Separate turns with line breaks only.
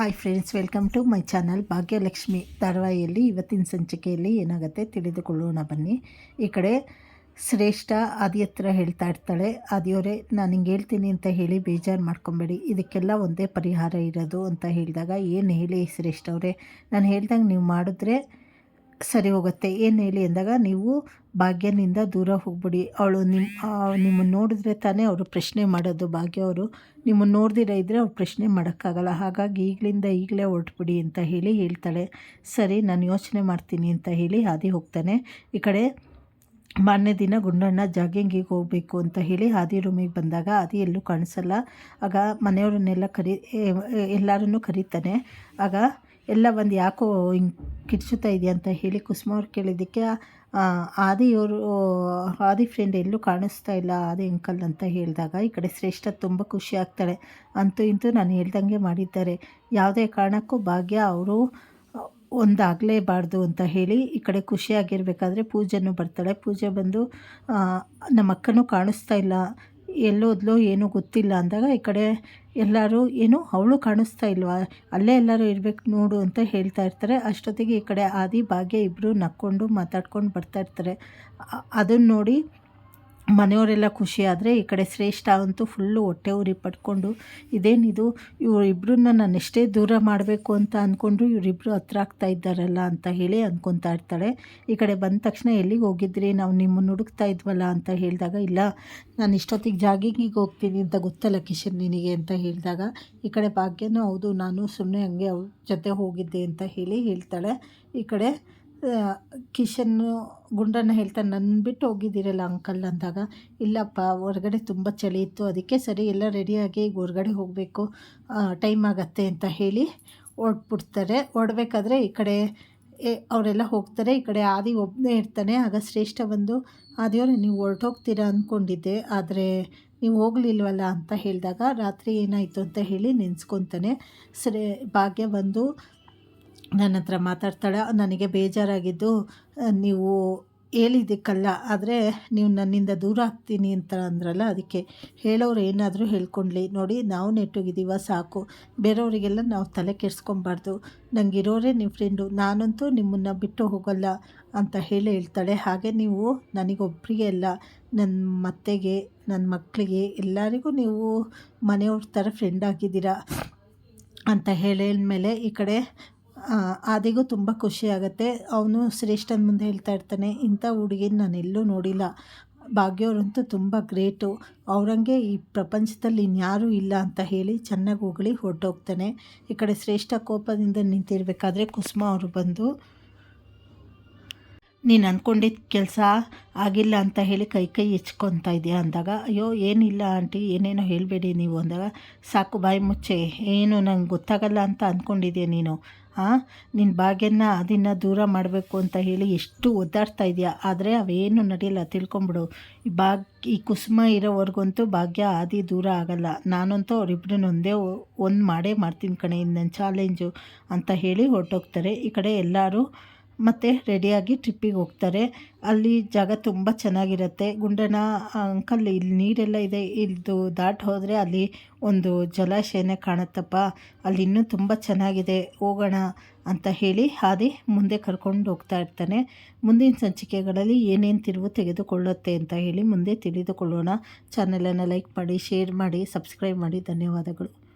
Hi friends welcome to my channel Bhagyalakshmi ಧಾರಾವಾಹಿಯಲ್ಲಿ ಇವತ್ತಿನ ಸಂಚಿಕೆಯಲ್ಲಿ ಏನಾಗುತ್ತೆ ತಿಳಿದುಕೊಳ್ಳೋಣ ಬನ್ನಿ. ಈ ಕಡೆ ಶ್ರೇಷ್ಠ ಆದಿ ಹತ್ರ ಹೇಳ್ತಾ ಇರ್ತಾಳೆ. ಆದಿಯವರೇ, ನಾನು ಹಿಂಗೆ ಹೇಳ್ತೀನಿ ಅಂತ ಹೇಳಿ ಬೇಜಾರು ಮಾಡ್ಕೊಬೇಡಿ. ಇದಕ್ಕೆಲ್ಲ ಒಂದೇ ಪರಿಹಾರ ಇರೋದು ಅಂತ ಹೇಳಿದಾಗ, ಏನು ಹೇಳಿ ಶ್ರೇಷ್ಠ ಅವರೇ? ನಾನು ಹೇಳ್ದಂಗೆ ನೀವು ಮಾಡಿದ್ರೆ ಸರಿ ಹೋಗುತ್ತೆ ಏನು ಹೇಳಿ ಅಂದಾಗ ನೀವು ಭಾಗ್ಯನಿಂದ ದೂರ ಹೋಗ್ಬಿಡಿ. ಅವಳು ನಿಮ್ಮ ನಿಮ್ಮನ್ನು ನೋಡಿದ್ರೆ ತಾನೇ ಅವರು ಪ್ರಶ್ನೆ ಮಾಡೋದು. ಭಾಗ್ಯ ಅವರು ನಿಮ್ಮನ್ನು ನೋಡ್ದಿರ ಇದ್ದರೆ ಅವ್ರು ಪ್ರಶ್ನೆ ಮಾಡೋಕ್ಕಾಗಲ್ಲ. ಹಾಗಾಗಿ ಈಗಲಿಂದ ಈಗಲೇ ಹೊರಟ್ಬಿಡಿ ಅಂತ ಹೇಳಿ ಹೇಳ್ತಾಳೆ. ಸರಿ, ನಾನು ಯೋಚನೆ ಮಾಡ್ತೀನಿ ಅಂತ ಹೇಳಿ ಹಾದಿ ಹೋಗ್ತಾನೆ. ಈ ಕಡೆ ಮಾರನೇ ದಿನ ಗುಂಡಣ್ಣ ಜಾಗಿಂಗಿಗೆ ಹೋಗಬೇಕು ಅಂತ ಹೇಳಿ ಹಾದಿ ರೂಮಿಗೆ ಬಂದಾಗ ಹಾದಿ ಎಲ್ಲೂ ಕಾಣಿಸಲ್ಲ. ಆಗ ಮನೆಯವ್ರನ್ನೆಲ್ಲ ಕರಿ ಎಲ್ಲರನ್ನೂ ಕರೀತಾನೆ. ಆಗ ಎಲ್ಲ ಒಂದು ಯಾಕೋ ಹಿಂಗೆ ಕಿರ್ಚುತ್ತಾ ಇದೆಯಾ ಅಂತ ಹೇಳಿ ಕುಸುಮ ಅವ್ರು ಕೇಳಿದ್ದಕ್ಕೆ ಆದಿಯವರು ಆದಿ ಫ್ರೆಂಡ್ ಎಲ್ಲೂ ಕಾಣಿಸ್ತಾ ಇಲ್ಲ, ಆದಿ ಅಂಕಲ್ ಅಂತ ಹೇಳಿದಾಗ ಈ ಕಡೆ ಶ್ರೇಷ್ಠ ತುಂಬ ಖುಷಿ ಆಗ್ತಾಳೆ ಅಂತೂ ಇಂತೂ ನಾನು ಹೇಳ್ದಂಗೆ ಮಾಡಿದ್ದಾರೆ. ಯಾವುದೇ ಕಾರಣಕ್ಕೂ ಭಾಗ್ಯ ಅವರು ಒಂದಾಗಲೇಬಾರ್ದು ಅಂತ ಹೇಳಿ ಈ ಕಡೆ ಖುಷಿಯಾಗಿರ್ಬೇಕಾದ್ರೆ ಪೂಜೆನೂ ಬರ್ತಾಳೆ. ಪೂಜೆ ಬಂದು ನಮ್ಮ ಅಕ್ಕನೂ ಕಾಣಿಸ್ತಾ ಇಲ್ಲ. ಎಲ್ಲೋದ್ಲೋ ಏನೂ ಗೊತ್ತಿಲ್ಲ ಅಂದಾಗ ಈ ಕಡೆ ಎಲ್ಲರೂ ಏನು ಅವಳು ಕಾಣಿಸ್ತಾ ಇಲ್ವಾ? ಅಲ್ಲೇ ಎಲ್ಲರೂ ಇರಬೇಕು ನೋಡು ಅಂತ ಹೇಳ್ತಾ ಇರ್ತಾರೆ. ಅಷ್ಟೊತ್ತಿಗೆ ಈ ಕಡೆ ಆದಿ, ಭಾಗ್ಯ ಇಬ್ಬರು ನಕ್ಕೊಂಡು ಮಾತಾಡ್ಕೊಂಡು ಬರ್ತಾ ಇರ್ತಾರೆ. ಅದನ್ನು ನೋಡಿ ಮನೆಯವರೆಲ್ಲ ಖುಷಿಯಾದರೆ ಈ ಕಡೆ ಶ್ರೇಷ್ಠ ಅಂತೂ ಫುಲ್ಲು ಹೊಟ್ಟೆ ಉರಿ ಪಡ್ಕೊಂಡು ಇದೇನಿದು ಇವರಿಬ್ಬರನ್ನ ನಾನು ಎಷ್ಟೇ ದೂರ ಮಾಡಬೇಕು ಅಂತ ಅಂದ್ಕೊಂಡ್ರು ಇವರಿಬ್ಬರು ಹತ್ರ ಆಗ್ತಾ ಇದ್ದಾರಲ್ಲ ಅಂತ ಹೇಳಿ ಅಂದ್ಕೊತಾ ಇರ್ತಾಳೆ. ಈ ಕಡೆ ಬಂದ ತಕ್ಷಣ ಎಲ್ಲಿಗೆ ಹೋಗಿದ್ರಿ? ನಾವು ನಿಮ್ಮನ್ನು ಹುಡುಕ್ತಾ ಇದ್ವಲ್ಲ ಅಂತ ಹೇಳಿದಾಗ, ಇಲ್ಲ, ನಾನು ಇಷ್ಟೊತ್ತಿಗೆ ಜಾಗಿಂಗಿಗೆ ಹೋಗ್ತೀನಿ ಅಂತ ಗೊತ್ತಲ್ಲ ಕಿಶನ್ ನಿನಗೆ ಅಂತ ಹೇಳಿದಾಗ, ಈ ಕಡೆ ಭಾಗ್ಯನೂ ಹೌದು, ನಾನು ಸುಮ್ಮನೆ ಹಂಗೆ ಅವ್ರ ಜೊತೆ ಹೋಗಿದ್ದೆ ಅಂತ ಹೇಳಿ ಹೇಳ್ತಾಳೆ. ಈ ಕಡೆ ಕಿಶನ್ನು ಗುಂಡನ್ನ ಹೇಳ್ತಾನೆ ನನ್ನ ಬಿಟ್ಟು ಹೋಗಿದ್ದೀರಲ್ಲ ಅಂಕಲ್ ಅಂದಾಗ, ಇಲ್ಲಪ್ಪ, ಹೊರಗಡೆ ತುಂಬ ಚಳಿ ಇತ್ತು, ಅದಕ್ಕೆ ಸರಿ, ಎಲ್ಲ ರೆಡಿಯಾಗಿ ಈಗ ಹೊರಗಡೆ ಹೋಗಬೇಕು ಟೈಮ್ ಆಗತ್ತೆ ಅಂತ ಹೇಳಿ ಹೊರಟ್ಬಿಡ್ತಾರೆ. ಹೊರಡ್ಬೇಕಾದ್ರೆ ಈ ಕಡೆ ಅವರೆಲ್ಲ ಹೋಗ್ತಾರೆ, ಈ ಕಡೆ ಆದಿ ಒಬ್ಬನೇ ಇರ್ತಾನೆ. ಆಗ ಶ್ರೇಷ್ಠ ಬಂದು ಆದಿಯವ್ರೆ ನೀವು ಹೊರಟೋಗ್ತೀರಾ ಅಂದ್ಕೊಂಡಿದ್ದೆ ಆದರೆ ನೀವು ಹೋಗಲಿಲ್ವಲ್ಲ ಅಂತ ಹೇಳಿದಾಗ, ರಾತ್ರಿ ಏನಾಯಿತು ಅಂತ ಹೇಳಿ ನೆನೆಸ್ಕೊತಾನೆ. ಸರಿ ಭಾಗ್ಯ ಬಂದು ನನ್ನ ಹತ್ರ ಮಾತಾಡ್ತಾಳೆ. ನನಗೆ ಬೇಜಾರಾಗಿದ್ದು ನೀವು ಹೇಳಿದ್ದಕ್ಕಲ್ಲ, ಆದರೆ ನೀವು ನನ್ನಿಂದ ದೂರ ಆಗ್ತೀನಿ ಅಂತ ಅಂದ್ರಲ್ಲ, ಅದಕ್ಕೆ ಹೇಳೋರು ಏನಾದರೂ ಹೇಳ್ಕೊಂಡ್ಲಿ. ನೋಡಿ, ನಾವು ನೆಟ್ಟೋಗಿದ್ದೀವ, ಸಾಕು. ಬೇರೆಯವರಿಗೆಲ್ಲ ನಾವು ತಲೆ ಕೆಡಿಸ್ಕೊಬಾರ್ದು. ನನಗಿರೋರೇ ನಿಮ್ಮ ಫ್ರೆಂಡು ನಾನಂತೂ ನಿಮ್ಮನ್ನು ಬಿಟ್ಟು ಹೋಗಲ್ಲ ಅಂತ ಹೇಳಿ ಹೇಳ್ತಾಳೆ. ಹಾಗೆ ನೀವು ನನಗೊಬ್ಬರಿಗೆ ಅಲ್ಲ ನನ್ನ ಮತ್ತೆಗೆ ನನ್ನ ಮಕ್ಕಳಿಗೆ ಎಲ್ಲರಿಗೂ ನೀವು ಮನೆಯವ್ರ ಥರ ಫ್ರೆಂಡ್ ಆಗಿದ್ದೀರಾ ಅಂತ ಹೇಳಿದ್ಮೇಲೆ ಈ ಕಡೆ ಆದಿಗೂ ತುಂಬ ಖುಷಿ ಆಗುತ್ತೆ. ಅವನು ಶ್ರೇಷ್ಠನ ಮುಂದೆ ಹೇಳ್ತಾ ಇರ್ತಾನೆ, ಇಂಥ ಹುಡುಗಿನ ನಾನು ಎಲ್ಲೂ ನೋಡಿಲ್ಲ. ಭಾಗ್ಯವರಂತೂ ತುಂಬ ಗ್ರೇಟು. ಅವರಂಗೆ ಈ ಪ್ರಪಂಚದಲ್ಲಿ ಇನ್ಯಾರೂ ಇಲ್ಲ ಅಂತ ಹೇಳಿ ಚೆನ್ನಾಗಿ ಹೊಗಳಿ ಹೊರಟೋಗ್ತಾನೆ. ಈ ಕಡೆ ಶ್ರೇಷ್ಠ ಕೋಪದಿಂದ ನಿಂತಿರಬೇಕಾದ್ರೆ ಕುಸುಮ ಅವರು ಬಂದು, ನೀನು ಅಂದ್ಕೊಂಡಿದ್ದ ಕೆಲಸ ಆಗಿಲ್ಲ ಅಂತ ಹೇಳಿ ಕೈ ಕೈ ಹೆಚ್ಕೊತಾ ಇದೆಯಾ? ಅಂದಾಗ, ಅಯ್ಯೋ, ಏನಿಲ್ಲ ಆಂಟಿ, ಏನೇನೋ ಹೇಳಬೇಡಿ ನೀವು. ಅಂದಾಗ, ಸಾಕು ಬಾಯಿ ಮುಚ್ಚೆ, ಏನು ನಂಗೆ ಗೊತ್ತಾಗಲ್ಲ ಅಂತ ಅಂದ್ಕೊಂಡಿದ್ಯಾ ನೀನು? ನಿನ್ನ ಭಾಗ್ಯನ ಅದನ್ನು ದೂರ ಮಾಡಬೇಕು ಅಂತ ಹೇಳಿ ಎಷ್ಟು ಒದ್ದಾಡ್ತಾ ಇದೆಯಾ? ಆದರೆ ಅವೇನು ನಡೆಯಲ್ಲ, ತಿಳ್ಕೊಂಬಿಡು. ಈ ಭಾಗ್, ಈ ಕುಸುಮ ಇರೋವರೆಗಂತೂ ಭಾಗ್ಯ ಆದಿ ದೂರ ಆಗಲ್ಲ. ನಾನಂತೂ ಅವರಿಬ್ಬರನ್ನ ಒಂದೇ ಒಂದು ಮಾಡೇ ಮಾಡ್ತೀನಿ ಕಣೆ ಇನ್ನು ನನ್ನ ಚಾಲೆಂಜು ಅಂತ ಹೇಳಿ ಹೊರಟೋಗ್ತಾರೆ. ಈ ಕಡೆ ಎಲ್ಲರೂ ಮತ್ತು ರೆಡಿಯಾಗಿ ಟ್ರಿಪ್ಪಿಗೆ ಹೋಗ್ತಾರೆ. ಅಲ್ಲಿ ಜಾಗ ತುಂಬ ಚೆನ್ನಾಗಿರುತ್ತೆ. ಗುಂಡನ ಅಂಕಲ್ ಇಲ್ಲಿ ನೀರೆಲ್ಲ ಇದೆ. ಇದು ದಾಟ್ ಹೋದರೆ ಅಲ್ಲಿ ಒಂದು ಜಲಾಶಯನೇ ಕಾಣುತ್ತಪ್ಪ. ಅಲ್ಲಿ ಇನ್ನೂ ತುಂಬ ಚೆನ್ನಾಗಿದೆ. ಹೋಗೋಣ ಅಂತ ಹೇಳಿ ಹಾದಿ ಮುಂದೆ ಕರ್ಕೊಂಡು ಹೋಗ್ತಾ ಇರ್ತಾನೆ. ಮುಂದಿನ ಸಂಚಿಕೆಗಳಲ್ಲಿ ಏನೇನು ತಿರುವು ತೆಗೆದುಕೊಳ್ಳುತ್ತೆ ಅಂತ ಹೇಳಿ ಮುಂದೆ ತಿಳಿದುಕೊಳ್ಳೋಣ. ಚಾನಲನ್ನು ಲೈಕ್ ಮಾಡಿ ಶೇರ್ ಮಾಡಿ ಸಬ್ಸ್ಕ್ರೈಬ್ ಮಾಡಿ. ಧನ್ಯವಾದಗಳು.